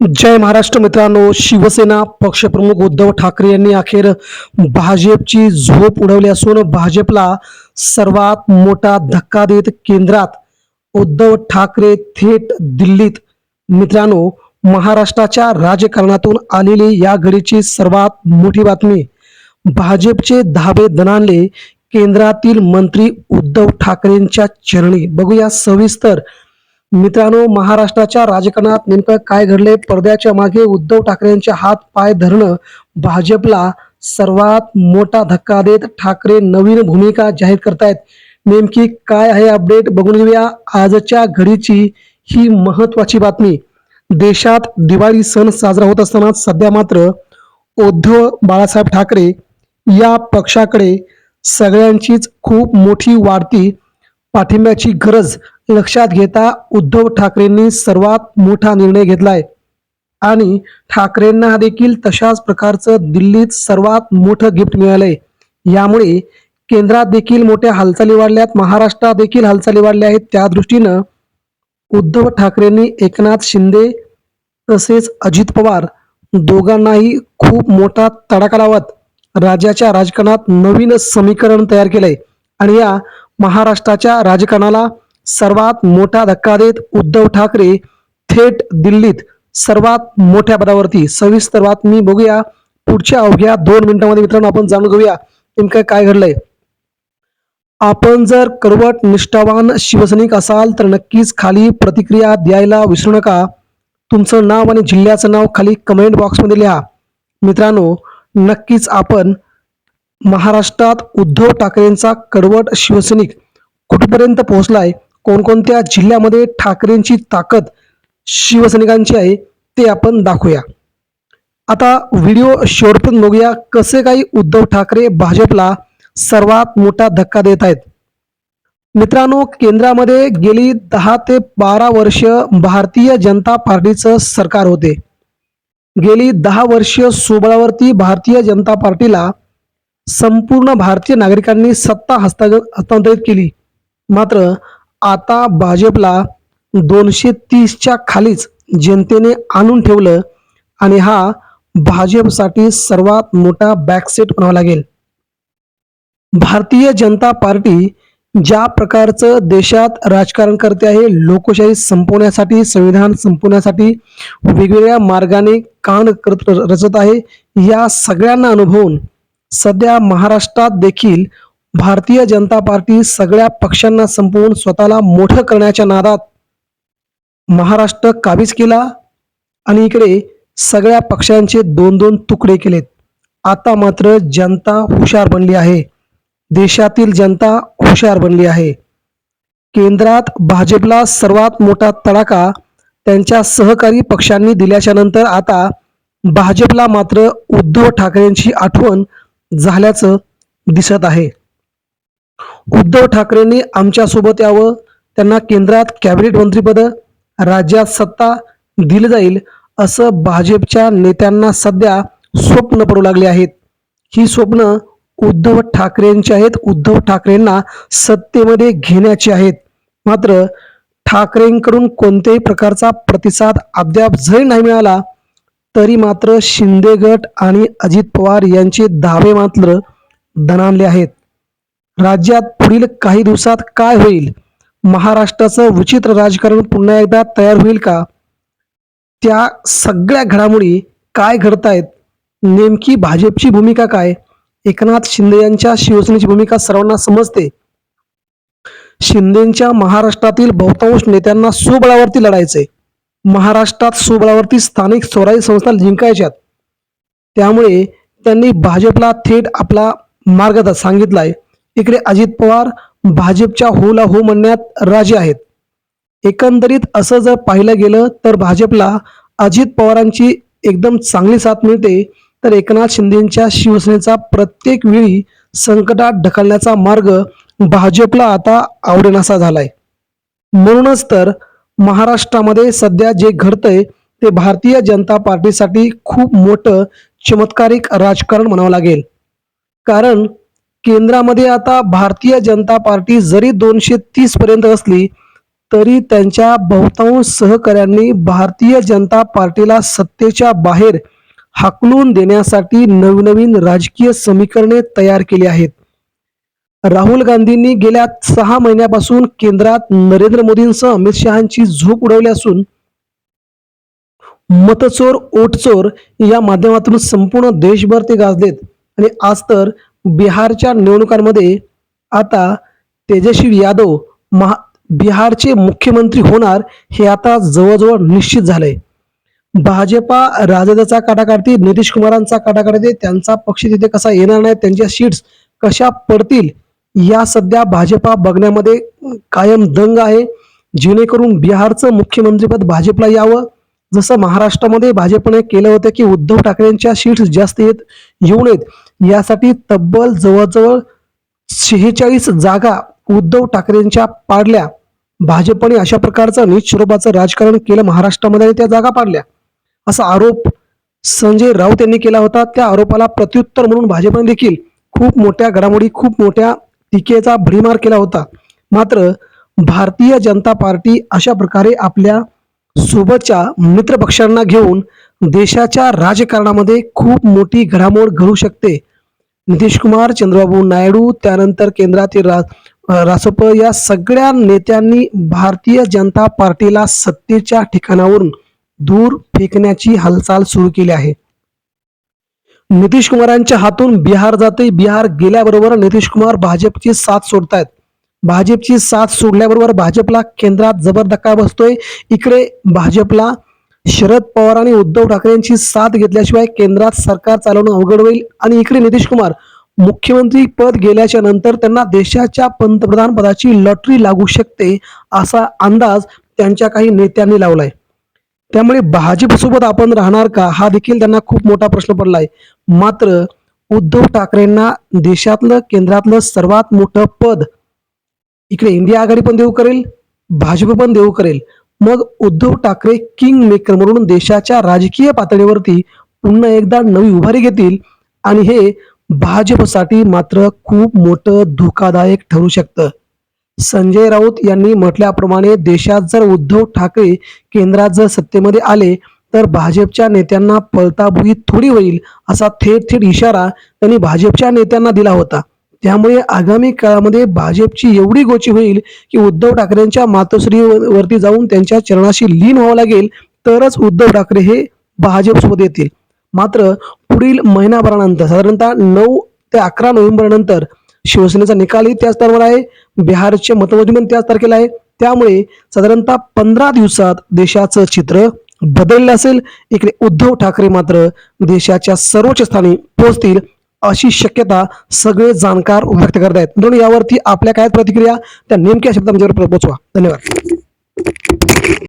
जय महाराष्ट्र मित्रांनो शिवसेना पक्षप्रमुख उद्धव ठाकरे यांनी अखेर भाजपची झोप उडवली असून भाजपला सर्वात मोठा धक्का देत केंद्रात उद्धव ठाकरे थेट दिल्लीत. मित्रांनो महाराष्ट्राच्या राजकारणातून आलेली या घडीची सर्वात मोठी बातमी भाजपचे धाबे दणाणले केंद्रातील मंत्री उद्धव ठाकरेंच्या चरणी. बघूया सविस्तर मित्रांनो महाराष्ट्राच्या राजकारणात नेमकं काय घडले पडद्याच्या मागे उद्धव ठाकरेंचे हात पाय धरणं भाजपला सर्वात मोठा धक्का देत ठाकरे नवीन भूमिका जाहीर करतायत. नेमकी काय आहे अपडेट बघून घेऊया. आजच्या घडीची ही महत्वाची बातमी. देशात दिवाळी सण साजरा होत असताना सध्या मात्र उद्धव बाळासाहेब ठाकरे या पक्षाकडे सगळ्यांचीच खूप मोठी वाढती पाठिंब्याची गरज लक्षात घेता उद्धव ठाकरेंनी सर्वात मोठा निर्णय घेतलाय. आणि ठाकरेंना देखील तशाच प्रकारचं दिल्लीत सर्वात मोठं गिफ्ट मिळालंय. यामुळे केंद्रात देखील मोठ्या हालचाली वाढल्यात महाराष्ट्रात देखील हालचाली वाढल्या आहेत. त्या दृष्टीनं उद्धव ठाकरेंनी एकनाथ शिंदे तसेच अजित पवार दोघांनाही खूप मोठा तडाखा लावत राज्याच्या राजकारणात नवीन समीकरण तयार केलंय. आणि या महाराष्ट्राच्या राजकारणाला सर्वात मोठा धक्का देत उद्धव ठाकरे थेट दिल्लीत सर्वात मोठ्या पदावरती. सविस्तर बातमी बघूया. पुढच्या अवघ्या दोन मिनिटांमध्ये मित्रांनो आपण जाणून घेऊया नेमकं काय घडलंय. आपण जर कडवट निष्ठावान शिवसैनिक असाल तर नक्कीच खाली प्रतिक्रिया द्यायला विसरू नका. तुमचं नाव आणि जिल्ह्याचं नाव खाली कमेंट बॉक्समध्ये लिहा. मित्रांनो नक्कीच आपण महाराष्ट्रात उद्धव ठाकरेंचा कडवट शिवसैनिक कुठपर्यंत पोहोचलाय कोणकोणत्या जिल्ह्यामध्ये ठाकरेंची ताकद शिवसैनिकांची आहे ते आपण दाखवूया. आता व्हिडिओ शेवटपर्यंत बघूया कसे काही उद्धव ठाकरे भाजपला सर्वात मोठा धक्का देत आहेत. मित्रांनो केंद्रामध्ये गेली दहा ते बारा वर्ष भारतीय जनता पार्टीचं सरकार होते. गेली दहा वर्ष सुबळावरती भारतीय जनता पार्टीला संपूर्ण भारतीय नागरिकांनी सत्ता हस्तागत हस्तांतरित केली. मात्र आता भाजपला दोनशे तीसच्या खालीच जनतेने आणून ठेवलं आणि हा भाजपसाठी सर्वात मोठा बॅकसेट म्हणावा लागेल. भारतीय जनता पार्टी ज्या प्रकारचं देशात राजकारण करते आहे लोकशाही संपवण्यासाठी संविधान संपवण्यासाठी वेगवेगळ्या मार्गाने कान करत रचत आहे या सगळ्यांना अनुभवून सध्या महाराष्ट्रात देखील भारतीय जनता पार्टी सगळ्या पक्षांना संपवून स्वतःला मोठं करण्याच्या नादात महाराष्ट्र काबीज केला आणि इकडे सगळ्या पक्षांचे दोन दोन तुकडे केलेत. आता मात्र जनता हुशार बनली आहे. देशातील जनता हुशार बनली आहे. केंद्रात भाजपला सर्वात मोठा तडाखा त्यांच्या सहकारी पक्षांनी दिल्याच्या नंतर आता भाजपला मात्र उद्धव ठाकरेंची आठवण झाल्याचं दिसत आहे. उद्धव ठाकरेंनी आमच्यासोबत यावं त्यांना केंद्रात कॅबिनेट मंत्रीपद राज्यात सत्ता दिली जाईल असं भाजपच्या नेत्यांना सध्या स्वप्न पडू लागले आहेत. ही स्वप्न उद्धव ठाकरेंची आहेत. उद्धव ठाकरेंना सत्तेमध्ये घेण्याची आहेत. मात्र ठाकरेंकडून कोणत्याही प्रकारचा प्रतिसाद अद्याप जरी नाही मिळाला तरी मात्र शिंदे गट आणि अजित पवार यांचे दावे मात्र दणाणले आहेत. राज्यात पुढील काही दिवसात काय होईल? महाराष्ट्राचं विचित्र राजकारण पुन्हा एकदा तयार होईल का? त्या सगळ्या घडामोडी काय घडतायत? नेमकी भाजपची भूमिका काय? एकनाथ शिंदे यांच्या शिवसेनेची भूमिका सर्वांना समजते. शिंदेच्या महाराष्ट्रातील बहुतांश नेत्यांना सुबळावरती लढायचे महाराष्ट्रात सुबळावरती स्थानिक स्वराज्य संस्था जिंकायच्यात. त्यामुळे त्यांनी भाजपला थेट आपला मार्ग सांगितलाय. इकडे अजित पवार भाजपच्या होला हो म्हणण्यात राजे आहेत. एकंदरीत असं जर पाहिलं गेलं तर भाजपला अजित पवारांची एकदम चांगली साथ मिळते तर एकनाथ शिंदेच्या शिवसेनेचा प्रत्येक वेळी संकटात ढकलण्याचा मार्ग भाजपला आता आवडेनासा झालाय. म्हणूनच तर महाराष्ट्रामध्ये सध्या जे घडतंय ते भारतीय जनता पार्टीसाठी खूप मोठं चमत्कारिक राजकारण म्हणावं लागेल. कारण केंद्रामध्ये आता भारतीय जनता पार्टी जरी दोनशे तीस पर्यंत असली तरी त्यांच्या बहुतांश सहकाऱ्यांनी भारतीय जनता पार्टीला सत्तेच्या बाहेर हाकलून देण्यासाठी नवनवीन राजकीय समीकरणे तयार केली आहेत. राहुल गांधींनी गेल्या सहा महिन्यापासून केंद्रात नरेंद्र मोदींसह अमित शहाची झोप उडवली असून मतचोर ओटचोर या माध्यमातून संपूर्ण देशभर ते गाजलेत. आणि आज तर बिहारच्या निवडणुकांमध्ये आता तेजस्वी यादव महा बिहारचे मुख्यमंत्री होणार हे आता जवळजवळ निश्चित झालंय. भाजपा राजदचा काटाकाटी नितीश कुमारांचा काटाकाटी त्यांचा पक्ष तिथे कसा येणार नाही त्यांच्या सीट्स कशा पडतील या सध्या भाजपा बघण्यामध्ये कायम दंग आहे. जेणेकरून बिहारचं मुख्यमंत्रीपद भाजपला यावं. जसं महाराष्ट्रामध्ये भाजपने केलं होतं की उद्धव ठाकरेंच्या सीट्स जास्त येत येऊ नयेत. यासाठी तब्बल जवळजवळ शेहेचाळीस जागा उद्धव ठाकरेंच्या पाडल्या. भाजपने अशा प्रकारचं नीच स्वरूपाचं राजकारण केलं महाराष्ट्रामध्ये आणि त्या जागा पाडल्या. असा आरोप संजय राऊत यांनी केला होता. त्या आरोपाला प्रत्युत्तर म्हणून भाजपने देखील खूप मोठ्या घडामोडी खूप मोठ्या टीकेचा भडीमार केला होता. मात्र भारतीय जनता पार्टी अशा प्रकारे आपल्या सोबतच्या मित्रपक्षांना घेऊन देशाच्या राजकारणामध्ये खूप मोठी घडामोड घडू शकते. नितीश कुमार चंद्रबाबू नायडू त्यानंतर केंद्रातील रा रासप या सगळ्या नेत्यांनी भारतीय जनता पार्टीला सत्तेच्या ठिकाणावरून दूर फेकण्याची हालचाल सुरू केली आहे. नितीश कुमारांच्या हातून बिहार जाते बिहार गेल्याबरोबर नितीश कुमार भाजपची साथ सोडतायत. भाजपची साथ सोडल्याबरोबर भाजपला केंद्रात जबर धक्का बसतोय. इकडे भाजपला शरद पवार आणि उद्धव ठाकरेंची साथ घेतल्याशिवाय केंद्रात सरकार चालवणं अवघड होईल. आणि इकडे नितीश कुमार मुख्यमंत्री पद गेल्याच्यानंतर त्यांना देशाच्या पंतप्रधान पदाची लॉटरी लागू शकते असा अंदाज त्यांच्या काही नेत्यांनी लावलाय. त्यामुळे भाजपसोबत आपण राहणार का? हा देखील त्यांना खूप मोठा प्रश्न पडलाय. मात्र उद्धव ठाकरेंना देशातलं केंद्रातलं सर्वात मोठं पद इकडे इंडिया आघाडी पण देऊ करेल भाजप पण देऊ करेल. मग उद्धव ठाकरे किंग मेकर म्हणून देशाच्या राजकीय पातळीवरती पुन्हा एकदा नवी उभारी घेतील आणि हे भाजपसाठी मात्र खूप मोठं धोकादायक ठरू शकतं. संजय राऊत यांनी म्हटल्याप्रमाणे देशात जर उद्धव ठाकरे केंद्रात जर सत्तेमध्ये आले तर भाजपच्या नेत्यांना पळताभुई थोडी होईल असा थेट थेट इशारा त्यांनी भाजपच्या नेत्यांना दिला होता. त्यामुळे आगामी काळामध्ये भाजपची एवढी गोची होईल की उद्धव ठाकरेंच्या मातोश्रीवरती जाऊन त्यांच्या चरणाशी लीन व्हावं लागेल तरच उद्धव ठाकरे हे भाजपसोबत येतील. मात्र पुढील महिनाभरानंतर साधारणतः नऊ ते अकरा नोव्हेंबर नंतर शिवसेनेचा निकालही त्याच तारखेवर आहे. बिहारचे मतमोजणी पण त्याच तारखेला आहे. त्यामुळे साधारणतः पंधरा दिवसात देशाचं चित्र बदललं असेल. इकडे उद्धव ठाकरे मात्र देशाच्या सर्वोच्च स्थानी पोहोचतील अशी शक्यता सगळे जाणकार व्यक्त करत आहेत. म्हणून यावरती आपल्या काय प्रतिक्रिया त्या नेमक्या शब्दांच्यावर पोहोचवा धन्यवाद.